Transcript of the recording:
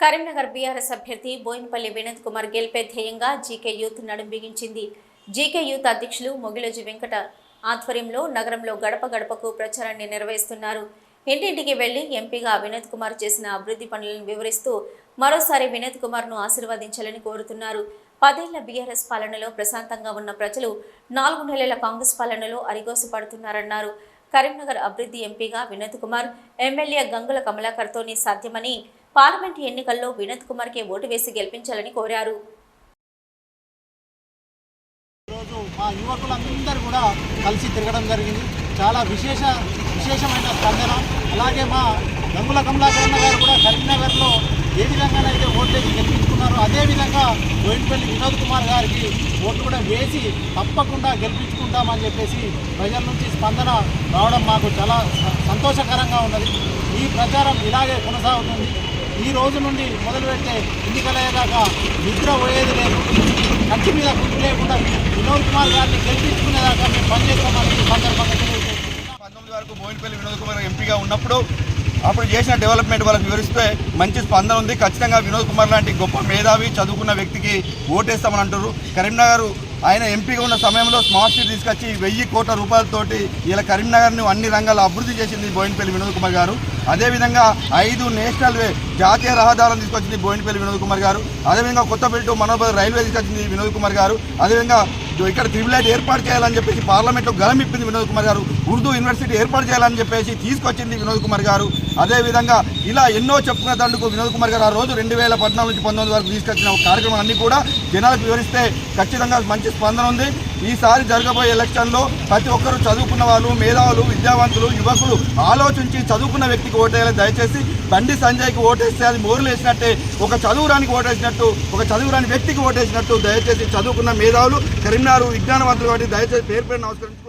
Karimnagar BRS అభ్యర్థి బోయినపల్లి వినోద్ కుమార్ గెలిపే ధ్యేయంగా జీకే యూత్ నడుం బిగించింది. జీకే యూత్ అధ్యక్షులు మొగిలోజి వెంకట ఆధ్వర్యంలో నగరంలో గడప గడపకు ప్రచారాన్ని నిర్వహిస్తున్నారు. ఇంటింటికి వెళ్ళి ఎంపీగా వినోద్ కుమార్ చేసిన అభివృద్ధి పనులను వివరిస్తూ మరోసారి వినోద్ కుమార్ను ఆశీర్వదించాలని కోరుతున్నారు. పదేళ్ళ బీఆర్ఎస్ పాలనలో ప్రశాంతంగా ఉన్న ప్రజలు నాలుగు నెలల కాంగ్రెస్ పాలనలో అరిగోసపడుతున్నారన్నారు. కరీంనగర్ అభివృద్ధి ఎంపీగా వినోద్ కుమార్ ఎమ్మెల్యే గంగుల కమలాకర్తోని సాధ్యమని పార్లమెంట్ ఎన్నికల్లో వినోద్ కుమార్కే ఓటు వేసి గెలిపించాలని కోరారు. ఈరోజు మా యువకులందరూ కూడా కలిసి తిరగడం జరిగింది. చాలా విశేష విశేషమైన స్పందన. అలాగే మా గంగుల కమలాకరణ గారు కూడా కరీంనగర్లో ఏ విధంగానైతే ఓట్లేసి గెలిపించుకున్నారో అదేవిధంగా బోయినపల్లి వినోద్ కుమార్ గారికి ఓట్లు కూడా వేసి తప్పకుండా గెలిపించుకుంటామని చెప్పేసి ప్రజల నుంచి స్పందన రావడం మాకు చాలా సంతోషకరంగా ఉన్నది. ఈ ప్రచారం ఇలాగే కొనసాగుతుంది. ఈ రోజు నుండి మొదలుపెట్టే ఎన్నికలయ్యేదాకా నిద్ర పోయేది లేదు. కత్తి మీద గుర్తు లేకుండా వినోద్ కుమార్ గారిని గెలిపించుకునేదాకా మేము పనిచేస్తామని సందర్భంగా పంతొమ్మిది వరకు బోయినపల్లి వినోద్ కుమార్ ఎంపీగా ఉన్నప్పుడు అప్పుడు చేసిన డెవలప్మెంట్ వాళ్ళకి వివరిస్తే మంచి స్పందన ఉంది. ఖచ్చితంగా వినోద్ కుమార్ లాంటి గొప్ప మేధావి చదువుకున్న వ్యక్తికి ఓటేస్తామని అంటారు కరీంనగర్ ఆయన ఎంపీగా ఉన్న సమయంలో స్మార్ట్ సిటీ తీసుకొచ్చి వెయ్యి కోట్ల రూపాయలతోటి ఇలా కరీంనగర్ను అన్ని రంగాల్లో అభివృద్ధి చేసింది బోయినపల్లి వినోద్ కుమార్ గారు. అదేవిధంగా ఐదు నేషనల్ వే జాతీయ రహదారులను తీసుకొచ్చింది బోయినపల్లి వినోద్ కుమార్ గారు. అదేవిధంగా కొత్తపేట మనోబల్ రైల్వే తీసుకొచ్చింది వినోద్ కుమార్ గారు. అదేవిధంగా ఇక్కడ త్రిబులైట్ ఏర్పాటు చేయాలని చెప్పేసి పార్లమెంట్లో గలం ఇప్పింది వినోద్ కుమార్ గారు. ఉర్దూ యూనివర్సిటీ ఏర్పాటు చేయాలని చెప్పేసి తీసుకొచ్చింది వినోద్ కుమార్ గారు. అదేవిధంగా ఇలా ఎన్నో చెప్పుకున్న దండుకు వినోద్ కుమార్ గారు ఆ రోజు రెండు వేల పద్నాలుగు నుంచి పంతొమ్మిది వరకు తీసుకొచ్చిన కార్యక్రమాన్ని కూడా జనాలకు వివరిస్తే ఖచ్చితంగా మంచి స్పందన ఉంది. ఈసారి జరగబోయే ఎలక్షన్లో ప్రతి ఒక్కరు చదువుకున్న వాళ్ళు మేధావులు విద్యావంతులు యువకులు ఆలోచించి చదువుకున్న వ్యక్తికి ఓటేయాలి. దయచేసి బండి సంజయ్కి ఓటేస్తే అది మోరులు వేసినట్టే ఒక చదువురానికి ఓటేసినట్టు ఒక చదువురాని వ్యక్తికి ఓటేసినట్టు దయచేసి చదువుకున్న మేధావులు కరీంనగర్ విజ్ఞానవంతులు కాబట్టి దయచేసి పేరు పేరు నమస్కరించుకుంటున్నాను